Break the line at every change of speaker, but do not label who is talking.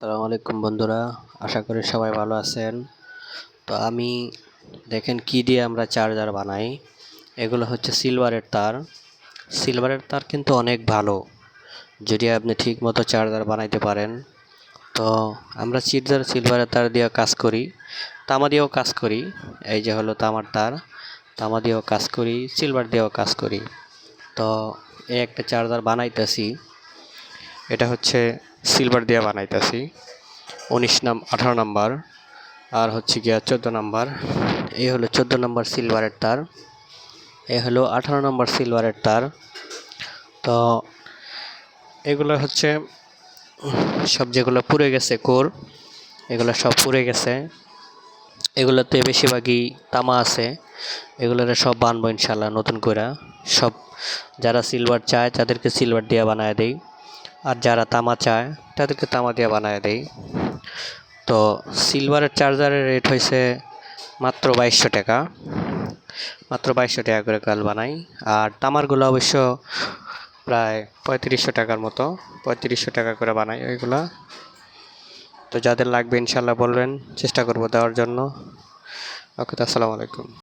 আসসালামু আলাইকুম বন্ধুরা, আশা করি সবাই ভালো আছেন। তো আমি, দেখেন কি দিয়ে আমরা চার্জার বানাই। এগুলো হচ্ছে সিলভারের তার। সিলভারের তার কিন্তু অনেক ভালো। যদি আপনি ঠিক মতো চার্জার বানাইতে পারেন, তো আমরা চিটজার সিলভারের তার দিয়ে কাজ করি। তামা দিয়েও কাজ করি। এই যে হলো তামার তার, তামা দিয়েও কাজ করি, সিলভার দিয়েও কাজ করি। তো এই একটা চার্জার বানাইতেছি। এটা হচ্ছে সিলভার দিয়ে বানাইতেছি। উনিশ নাম, আঠারো নাম্বার। আর হচ্ছে গিয়া চোদ্দ নাম্বার। এই হলো চোদ্দ নাম্বার সিলভারের তার। এ হলো আঠারো নাম্বার সিলভারের তার। তো এগুলো হচ্ছে সব যেগুলো পুড়ে গেছে কোর, এগুলো সব পুড়ে গেছে। এগুলোতে বেশিরভাগই তামা আছে। এগুলোর সব বানবো ইনশাল্লাহ নতুন করে সব যারা সিলভার চায় তাদেরকে সিলভার দিয়ে বানায় দেই। আর যারা তামা চায়, তাদেরকে তামা দিয়ে বানায় দেই। তো সিলভারের চার্জারের রেট হয়েছে মাত্র বাইশশো টাকা। মাত্র বাইশশো টাকা করে কাল বানাই। আর তামারগুলো অবশ্য প্রায় পঁয়ত্রিশশো টাকার মতো। পঁয়ত্রিশশো টাকা করে বানাই ওইগুলা। তো যাদের লাগবে ইনশাল্লাহ বলবেন, চেষ্টা করব দেওয়ার জন্য। ওকে আসসালামু আলাইকুম।